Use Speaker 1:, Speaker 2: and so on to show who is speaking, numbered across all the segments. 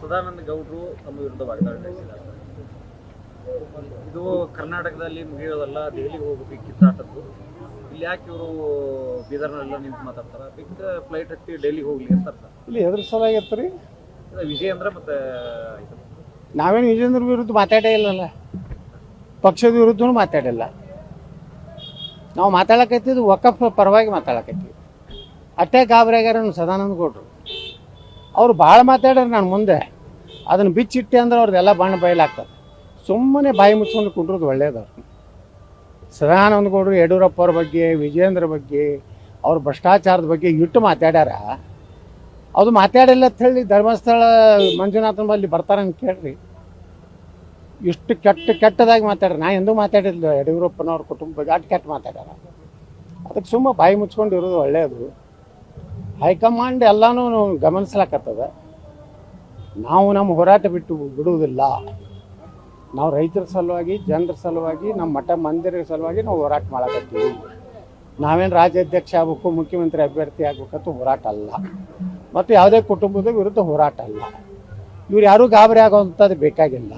Speaker 1: ಸದಾನಂದ ಗೌಡರು ತಮ್ಮ ವಿರುದ್ಧ ವಾಗ್ದಾಳಿ ನಡೆಸಿದ್ದಾರೆ. ಇದು ಕರ್ನಾಟಕದಲ್ಲಿ ಮುಗಿಯೋದಲ್ಲ ದೆಹಲಿಗೆ ಹೋಗ್ಬೇಕು ಕಿತ್ತಾಟದ್ದು. ಇಲ್ಲಿ ಯಾಕೆ ಇವರು ಬೀದರ್ನಲ್ಲ ನಿಂತು ಮಾತಾಡ್ತಾರ? ಬಿಗ್ ಫ್ಲೈಟ್ ಹತ್ತಿ ಡೆಲ್ಲಿಗೆ ಹೋಗ್ಲಿ ಅಂತಾರೆ ಸರ್
Speaker 2: ಇಲ್ಲಿ ಹೆದ್ರ ಸಲಾಗಿತ್ತು ರೀ.
Speaker 1: ಇದು ವಿಜಯೇಂದ್ರ ಮತ್ತೆ
Speaker 2: ನಾವೇನು ವಿಜೇಂದ್ರ ವಿರುದ್ಧ ಮಾತಾಡೇ ಇಲ್ಲಲ್ಲ. ಪಕ್ಷದ ವಿರುದ್ಧನೂ ಮಾತಾಡಿಲ್ಲ. ನಾವು ಮಾತಾಡಕತ್ತಿದ್ದು ಒಕ್ಕ ಪರವಾಗಿ ಮಾತಾಡಕತ್ತೀವಿ. ಅಟ್ಟೆ ಗಾಬರಿಯಾಗ್ಯಾರ ಸದಾನಂದ ಗೌಡ್ರು. ಅವ್ರು ಭಾಳ ಮಾತಾಡ್ಯಾರ ನಾನು ಮುಂದೆ. ಅದನ್ನು ಬಿಚ್ಚಿಟ್ಟೆ ಅಂದ್ರೆ ಅವ್ರದ್ದೆಲ್ಲ ಬಣ್ಣ ಬಯಲಾಗ್ತದೆ. ಸುಮ್ಮನೆ ಬಾಯಿ ಮುಚ್ಕೊಂಡು ಕುಂಡ್ರದ್ದು ಒಳ್ಳೇದು ಸದಾನಂದ ಗೌಡರು, ಯಡಿಯೂರಪ್ಪ ಅವ್ರ ಬಗ್ಗೆ ವಿಜೇಂದ್ರ ಬಗ್ಗೆ, ಅವ್ರ ಭ್ರಷ್ಟಾಚಾರದ ಬಗ್ಗೆ ಇಟ್ಟು ಮಾತಾಡ್ಯಾರ. ಅದು ಮಾತಾಡಿಲ್ಲ ಅಂತ ಹೇಳಿ ಧರ್ಮಸ್ಥಳ ಮಂಜುನಾಥನ ಬಲ್ಲಿ ಅಂತ ಕೇಳ್ರಿ. ಇಷ್ಟು ಕೆಟ್ಟ ಕೆಟ್ಟದಾಗಿ ಮಾತಾಡ್ರಿ ನಾ ಎಂದೂ ಮಾತಾಡಿಲ್ಲ ಯಡಿಯೂರಪ್ಪನವ್ರ ಕುಟುಂಬ ಬಗ್ಗೆ ಅಷ್ಟು ಕೆಟ್ಟ ಮಾತಾಡ್ಯಾರ. ಅದಕ್ಕೆ ಸುಮ್ಮ ಬಾಯಿ ಮುಚ್ಕೊಂಡು ಇರೋದು ಒಳ್ಳೆಯದು ಹೈಕಮಾಂಡ್ ಎಲ್ಲನೂ ಗಮನಿಸ್ಲಾಕತ್ತದ. ನಾವು ನಮ್ಮ ಹೋರಾಟ ಬಿಟ್ಟು ಬಿಡುವುದಿಲ್ಲ. ನಾವು ರೈತರ ಸಲುವಾಗಿ, ಜನರ ಸಲುವಾಗಿ, ನಮ್ಮ ಮಠ ಮಂದಿರ ಸಲುವಾಗಿ ನಾವು ಹೋರಾಟ ಮಾಡಕತ್ತೀವಿ. ನಾವೇನು ರಾಜ್ಯಾಧ್ಯಕ್ಷ ಆಗಬೇಕು, ಮುಖ್ಯಮಂತ್ರಿ ಅಭ್ಯರ್ಥಿ ಆಗ್ಬೇಕಂತ ಹೋರಾಟ ಅಲ್ಲ. ಮತ್ತು ಯಾವುದೇ ಕುಟುಂಬದ ವಿರುದ್ಧ ಹೋರಾಟ ಅಲ್ಲ. ಇವ್ರು ಯಾರೂ ಗಾಬರಿ ಆಗೋವಂಥದ್ದು ಬೇಕಾಗಿಲ್ಲ.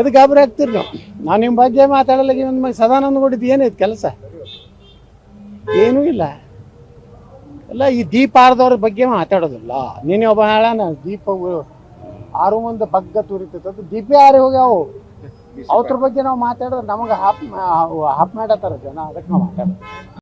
Speaker 2: ಎದು ಗಾಬರಿ ಆಗ್ತೀರಿ ನಾವು? ನಾನು ನಿಮ್ಮ ಬಗ್ಗೆ ಮಾತಾಡಲ್ಲ ಸದಾನಂದ ಗೌಡಿದ್ದು ಏನೈತೆ ಕೆಲಸ? ಏನೂ ಇಲ್ಲ. ಎಲ್ಲ ಈ ದೀಪ ಆರದವ್ರ ಬಗ್ಗೆ ಮಾತಾಡೋದಿಲ್ಲ. ನೀನೇ ಒಬ್ಬ ಹೇಳಣ ದೀಪ ಆರು ಮುಂದೆ ಬಗ್ಗ ತುರಿತೈತೆ ಅದು ದೀಪ ಯಾರು ಹೋಗ್ಯಾವು ಅವ್ರ ಬಗ್ಗೆ ನಾವು ಮಾತಾಡಿದ್ರೆ ನಮಗೆ ಹಾಪ್ ಹಾಪ್ ಮಾಡತ್ತಾರ ಜನ ಅದಕ್ಕೆ ನಾವು ಮಾತಾಡೋದು.